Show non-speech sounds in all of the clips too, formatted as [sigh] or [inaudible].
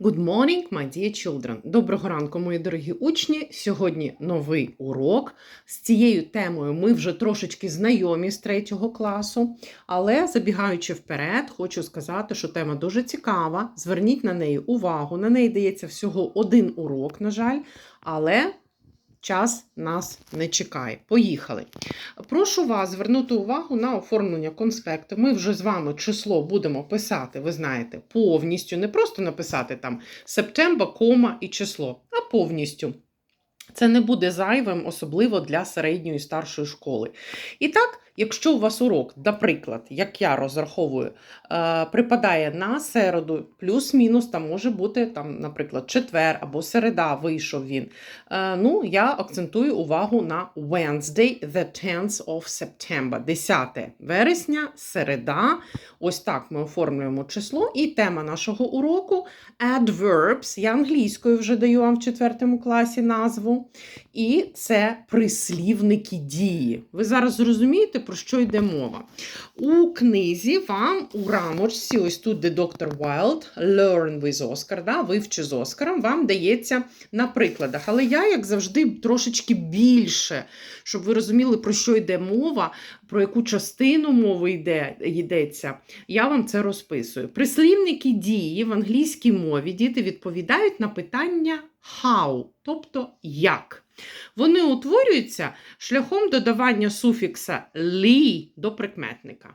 Good morning, my dear children. Доброго ранку, мої дорогі учні. Сьогодні новий урок. З цією темою ми вже трошечки знайомі з третього класу, але забігаючи вперед, хочу сказати, що тема дуже цікава. Зверніть на неї увагу. На неї дається всього один урок, на жаль, але час нас не чекає. Поїхали. Прошу вас звернути увагу на оформлення конспекту. Ми вже з вами число будемо писати, ви знаєте, повністю. Не просто написати там Септембр, кома і число, а повністю. Це не буде зайвим, особливо для середньої і старшої школи. І так, якщо у вас урок, наприклад, як я розраховую, е, припадає на середу, плюс-мінус, там може бути, там, наприклад, четвер або середа вийшов він. Е, ну, я акцентую увагу на Wednesday, the 10th of September, 10 вересня, середа. Ось так ми оформлюємо число. І тема нашого уроку adverbs. Я англійською вже даю вам в четвертому класі назву. І це прислівники дії. Ви зараз зрозумієте, про що йде мова. У книзі вам у рамочці, ось тут, де доктор Wilde, Learn with Oscar, да, вивчи з Оскаром, вам дається на прикладах. Але я, як завжди, трошечки більше, щоб ви розуміли, про що йде мова, про яку частину мови йде, йдеться, я вам це розписую. Прислівники дії в англійській мові діти відповідають на питання how, тобто як. Вони утворюються шляхом додавання суфікса лі до прикметника.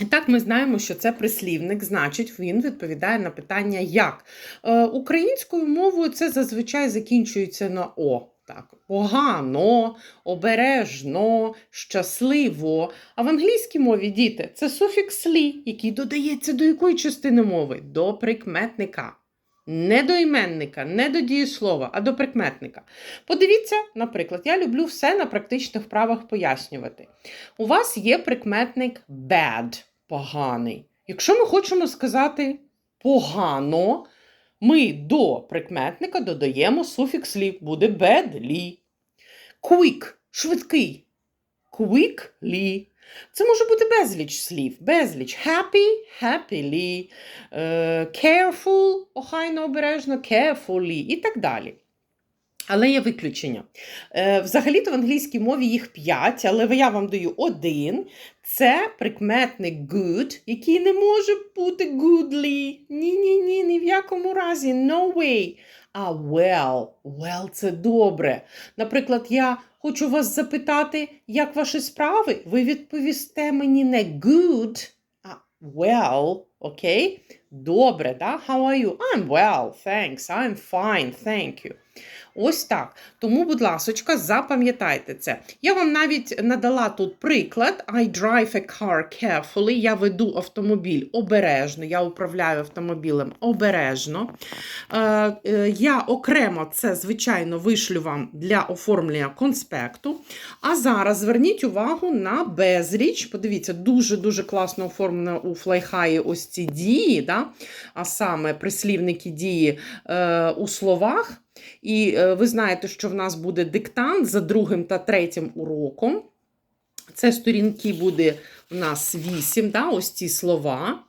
І так, ми знаємо, що це прислівник, значить, він відповідає на питання як. Е, українською мовою це зазвичай закінчується на О. Так, погано, обережно, щасливо. А в англійській мові діти це суфікс лі, який додається до якої частини мови? До прикметника. Не до іменника, не до дієслова, а до прикметника. Подивіться, наприклад, я люблю все на практичних вправах пояснювати. У вас є прикметник bad, поганий. Якщо ми хочемо сказати погано, ми до прикметника додаємо суфікс лі, буде badly. Quick швидкий. Quickly. Це може бути безліч слів. Безліч. Happy, happily, е, careful, охайно обережно, carefully і так далі. Але є виключення. Е, Взагалі-то в англійській мові їх п'ять, але я вам даю один. Це прикметник good, який не може бути goodly. Ні-ні-ні, ні в якому разі. No way. А well. Well це добре. Наприклад, я хочу вас запитати, як ваші справи? Ви відповісте мені не good, а well, окей? Добре, да? How are you? I'm well, thanks. I'm fine, thank you. Ось так. Тому, будь ласочка, запам'ятайте це. Я вам навіть надала тут приклад: I drive a car carefully. Я веду автомобіль обережно, я управляю автомобілем обережно. Е, е, Я окремо це, звичайно, вишлю вам для оформлення конспекту. А зараз зверніть увагу на безріч. Подивіться, дуже-дуже класно оформлено у флайхаї ось ці дії, да? а саме прислівники дії е, у словах. І е, ви знаєте, що в нас буде диктант за другим та третім уроком. Це сторінки буде у нас 8, да, ось ці слова.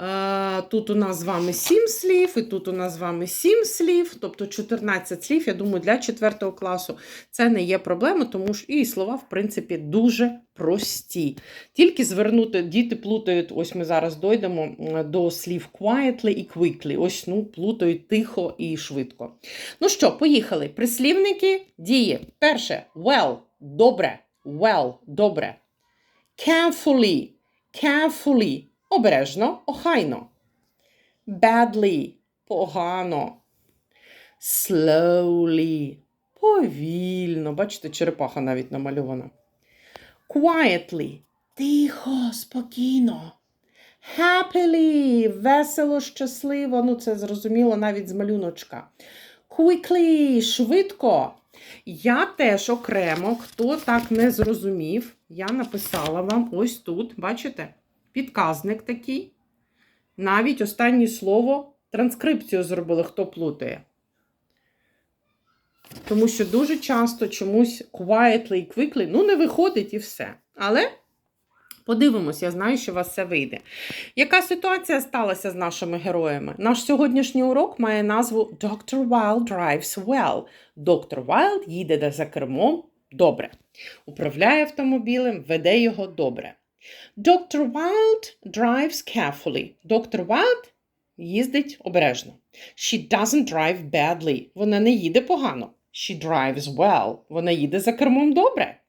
Е, Тут у нас з вами 7 слів, і тут у нас з вами 7 слів, тобто 14 слів. Я думаю, для 4 класу це не є проблема, тому що і слова, в принципі, дуже прості. Тільки звернути, діти плутають, ось ми зараз дойдемо до слів quietly і quickly. Ось ну, плутають тихо і швидко. Ну що, поїхали. Прислівники дії. Перше, well, добре. Well, добре. Carefully, carefully. Обережно, охайно. Badly, погано. Slowly, повільно. Бачите, черепаха навіть намальована. Quietly, тихо, спокійно. Happily, весело, щасливо. Ну, це зрозуміло навіть з малюночка. Quickly, швидко. Я теж окремо, хто так не зрозумів, я написала вам ось тут, бачите? Підказник такий. Навіть останнє слово транскрипцію зробили, хто плутає. Тому що дуже часто чомусь quietly і quickly, ну, не виходить і все. Але Подивимось, я знаю, що у вас все вийде. Яка ситуація сталася з нашими героями? Наш сьогоднішній урок має назву Dr. Wild drives well. Доктор Wild їде за кермом добре. Управляє автомобілем, веде його добре. Dr. Wild drives carefully. Доктор Wild їздить обережно. She doesn't drive badly. Вона не їде погано. She drives well. Вона їде за кермом добре.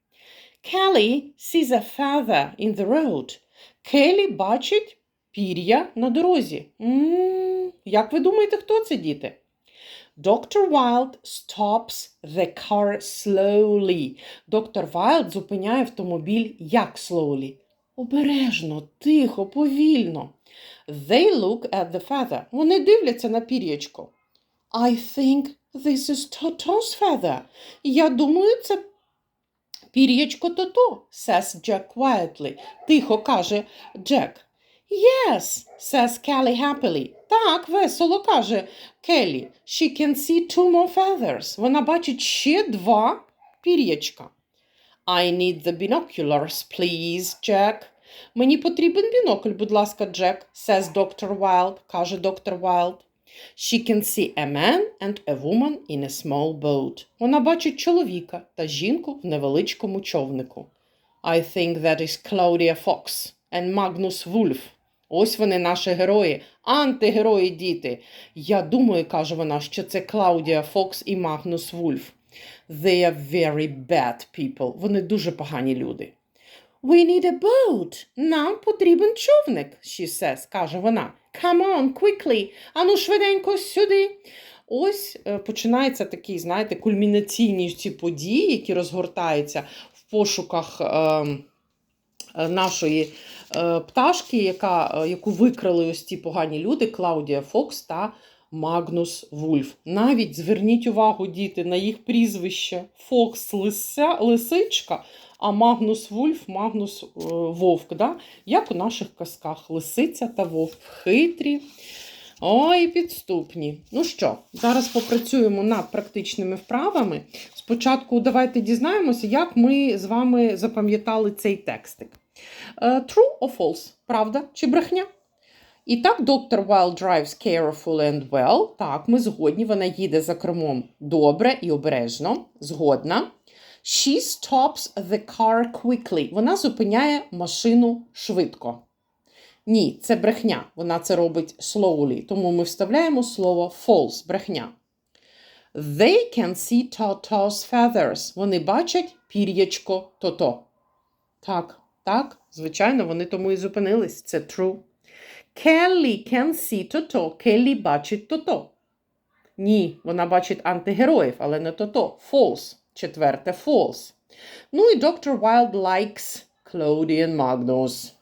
Kelly sees a feather in the road. Келі бачить пір'я на дорозі. м як ви думаєте, хто це, діти? Dr. Wild stops the car slowly. Доктор Wild зупиняє автомобіль як slowly? Обережно, тихо, повільно. They look at the feather. Вони дивляться на пір'ячко. I think this is Toto's feather. Я думаю, це пір'ячко Тото, says Jack quietly. Тихо каже Джек. Yes, says Kelly happily. Так, весело каже Келлі. She can see two more feathers. Вона бачить ще два пір'ячка. I need the binoculars, please, Jack. Мені потрібен бінокль, будь ласка, Джек, says Dr. Wild, каже доктор Wild. She can see a man and a woman in a small boat. Вона бачить чоловіка та жінку в невеличкому човнику. I think that is Claudia Fox and Magnus Wolf. Ось вони наші герої, антигерої діти. Я думаю, каже вона, що це Клаудія Фокс і Магнус Вульф. They are very bad people. Вони дуже погані люди. We need a boat. Нам потрібен човник, she says, каже вона. Come on, quickly. Ану швиденько сюди. Ось е, починаються такі, знаєте, кульмінаційні ці події, які розгортаються в пошуках е, е, нашої е, пташки, яка, е, яку викрали ось ці погані люди, Клаудія Фокс та Магнус Вульф. Навіть зверніть увагу, діти, на їх прізвище. Фокс лисичка, а Магнус Вульф, Магнус е, Вовк. Да? Як у наших казках Лисиця та Вовк. Хитрі. Ой, підступні. Ну що, зараз попрацюємо над практичними вправами. Спочатку давайте дізнаємося, як ми з вами запам'ятали цей текстик. Е, True or false? Правда чи брехня? І так, доктор Wild drives careful and well. Так, ми згодні. Вона їде за кермом добре і обережно. Згодна. She stops the car quickly. Вона зупиняє машину швидко. Ні, це брехня. Вона це робить slowly. Тому ми вставляємо слово false брехня. They can see Toto's feathers. Вони бачать пір'ячко Тото. Так, так, звичайно, вони тому і зупинились. Це true. Kelly can see Toto. Келлі бачить Тото. Ні, вона бачить антигероїв, але не Тото. False. Четверте false. Ну і Dr. Wild likes Claudia and Magnus.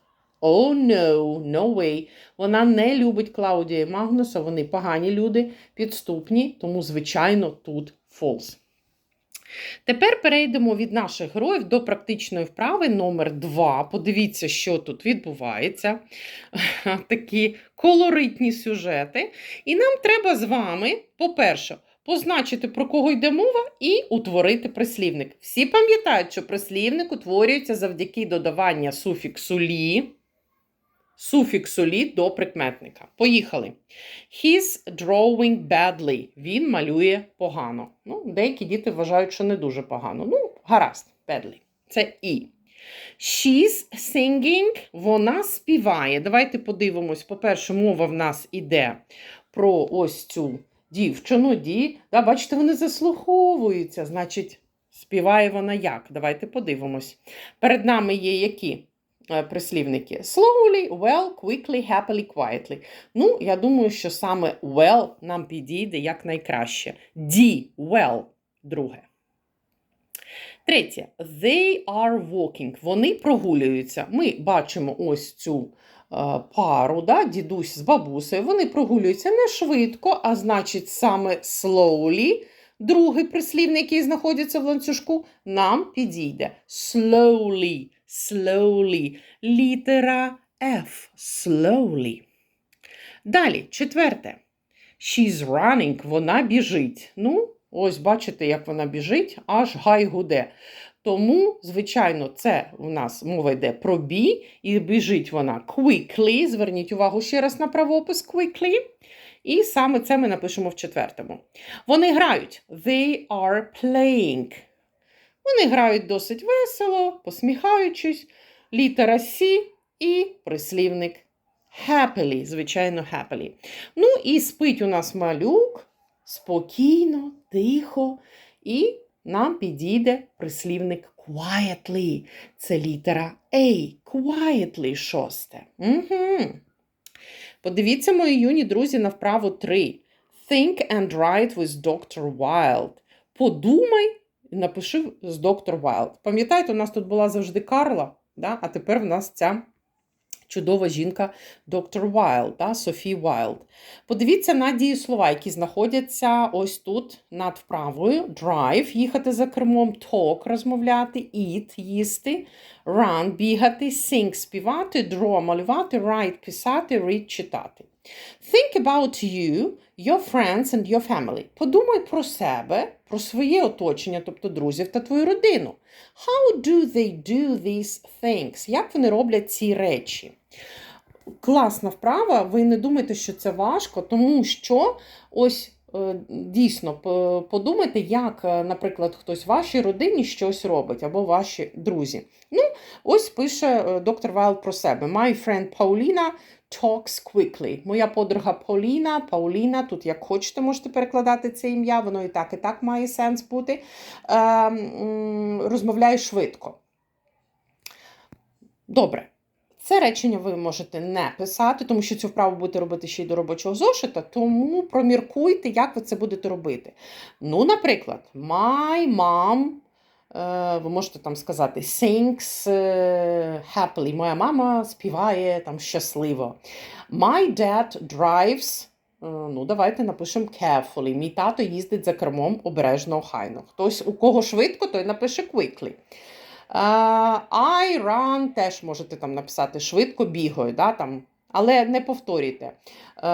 Oh no, no way. Вона не любить Клаудія Магнуса, вони погані люди, підступні, тому, звичайно, тут false. Тепер перейдемо від наших героїв до практичної вправи номер 2. Подивіться, що тут відбувається. [laughs] Такі колоритні сюжети. І нам треба з вами, по-перше, позначити, про кого йде мова, і утворити прислівник. Всі пам'ятають, що прислівник утворюється завдяки додавання суфіксу лі. Суфіксу лі до прикметника. Поїхали. He's drawing badly. Він малює погано. Ну, Деякі діти вважають, що не дуже погано. Ну, гаразд, badly. Це і. She's singing. Вона співає. Давайте подивимось. По-перше, мова в нас іде про ось цю дівчину. Ді. Да, бачите, вони заслуховуються. Значить, співає вона як? Давайте подивимось. Перед нами є які? е, Прислівники slowly, well, quickly, happily, quietly. Ну, я думаю, що саме well нам підійде як найкраще. D, well, друге. Третє. They are walking. Вони прогулюються. Ми бачимо ось цю пару, да, дідусь з бабусею. Вони прогулюються не швидко, а значить, саме slowly. Другий прислівник, який знаходиться в ланцюжку, нам підійде. Slowly, slowly. Літера F. Slowly. Далі, четверте. She's running. Вона біжить. Ну, ось бачите, як вона біжить, аж гай гуде. Тому, звичайно, це у нас мова йде про be, і біжить вона quickly. Зверніть увагу ще раз на правопис quickly. І саме це ми напишемо в четвертому. Вони грають. They are playing. Вони грають досить весело, посміхаючись. Літера C і прислівник happily, звичайно, happily. Ну і спить у нас малюк спокійно, тихо, і нам підійде прислівник quietly. Це літера A. Quietly шосте. Угу. Подивіться, мої юні друзі, на вправу 3. Think and write with Dr. Wild. Подумай і напиши з доктор Wild. Пам'ятаєте, у нас тут була завжди Карла, да? а тепер в нас ця чудова жінка доктор Вайлд, да? Софі Вайлд. Подивіться на дієслова, які знаходяться ось тут над вправою. Drive – їхати за кермом, talk – розмовляти, eat – їсти, run – бігати, sing – співати, draw – малювати, write – писати, read – читати. Think about you, your friends and your family. Подумай про себе, про своє оточення, тобто друзів та твою родину. How do they do these things? Як вони роблять ці речі? Класна вправа, ви не думайте, що це важко, тому що ось дійсно п- подумайте, як, е, наприклад, хтось в вашій родині щось робить, або ваші друзі. Ну, ось пише е, доктор Вайл про себе. My friend Paulina talks quickly. Моя подруга Поліна, Пауліна, тут як хочете, можете перекладати це ім'я, воно і так, і так має сенс бути. Е, розмовляє швидко. Добре. Це речення ви можете не писати, тому що цю вправу будете робити ще й до робочого зошита, тому проміркуйте, як ви це будете робити. Ну, наприклад, my mom, е, ви можете там сказати sings е, happily. Моя мама співає там щасливо. My dad drives. е, Ну, давайте напишемо carefully. Мій тато їздить за кермом обережно охайно. Хтось, у кого швидко, той напише quickly. Е, I run теж можете там написати швидко бігаю, да, там, але не повторюйте. Е,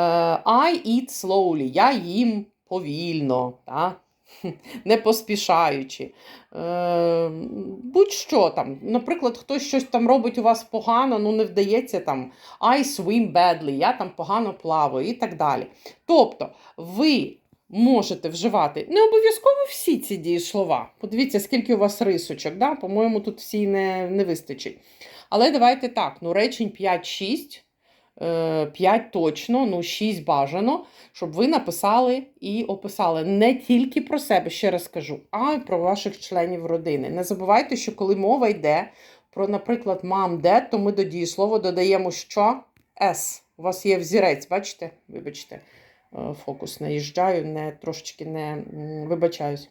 I eat slowly, я їм повільно, да, [laughs] не поспішаючи. Е, Будь-що там. Наприклад, хтось щось там робить у вас погано, ну не вдається там I swim badly, я там погано плаваю і так далі. Тобто, ви можете вживати не обов'язково всі ці дієслова. Подивіться, скільки у вас рисочок. Да? По-моєму, тут всі не, не вистачить. Але давайте так: ну, речень 5-6, 5 точно, ну 6 бажано, щоб ви написали і описали не тільки про себе, ще раз кажу, а й про ваших членів родини. Не забувайте, що коли мова йде про, наприклад, мам, дед, то ми до дієслова додаємо що? С. У вас є взірець, бачите? Вибачте е, фокус наїжджаю, не трошечки не вибачаюсь.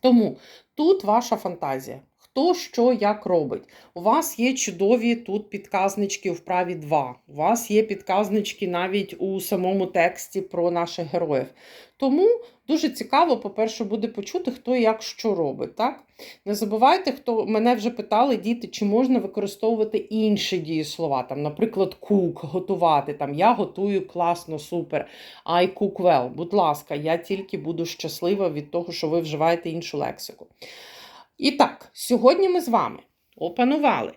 Тому тут ваша фантазія. Хто що як робить. У вас є чудові тут підказнички у вправі 2. У вас є підказнички навіть у самому тексті про наших героїв. Тому дуже цікаво, по-перше, буде почути, хто як що робить. Так? Не забувайте, хто мене вже питали, діти, чи можна використовувати інші дієслова. Там, наприклад, cook, готувати. Там, Я готую класно, супер. I cook well. Будь ласка, я тільки буду щаслива від того, що ви вживаєте іншу лексику. І так, сьогодні ми з вами опанували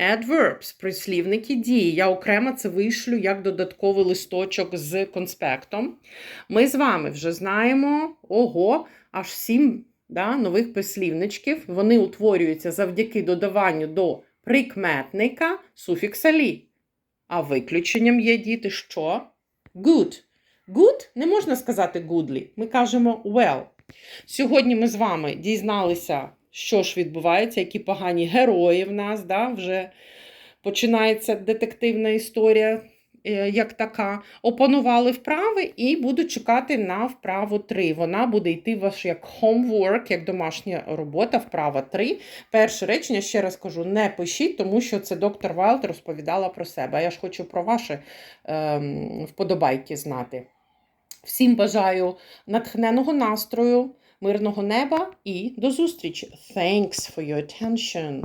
adverbs, прислівники дії. Я окремо це вишлю як додатковий листочок з конспектом. Ми з вами вже знаємо ого, аж сім да, нових прислівничків. Вони утворюються завдяки додаванню до прикметника суфікса лі. А виключенням є діти що? Good. Good не можна сказати goodly. Ми кажемо well. Сьогодні ми з вами дізналися, що ж відбувається, які погані герої в нас. Да? Вже починається детективна історія е, як така. Опанували вправи і буду чекати на вправу 3. Вона буде йти ваш як homework, як домашня робота, вправа 3. Перше речення, ще раз кажу, не пишіть, тому що це доктор Вайлд розповідала про себе. А я ж хочу про ваші ем, вподобайки знати. Всім бажаю натхненого настрою, мирного неба і до зустрічі. Thanks for your attention.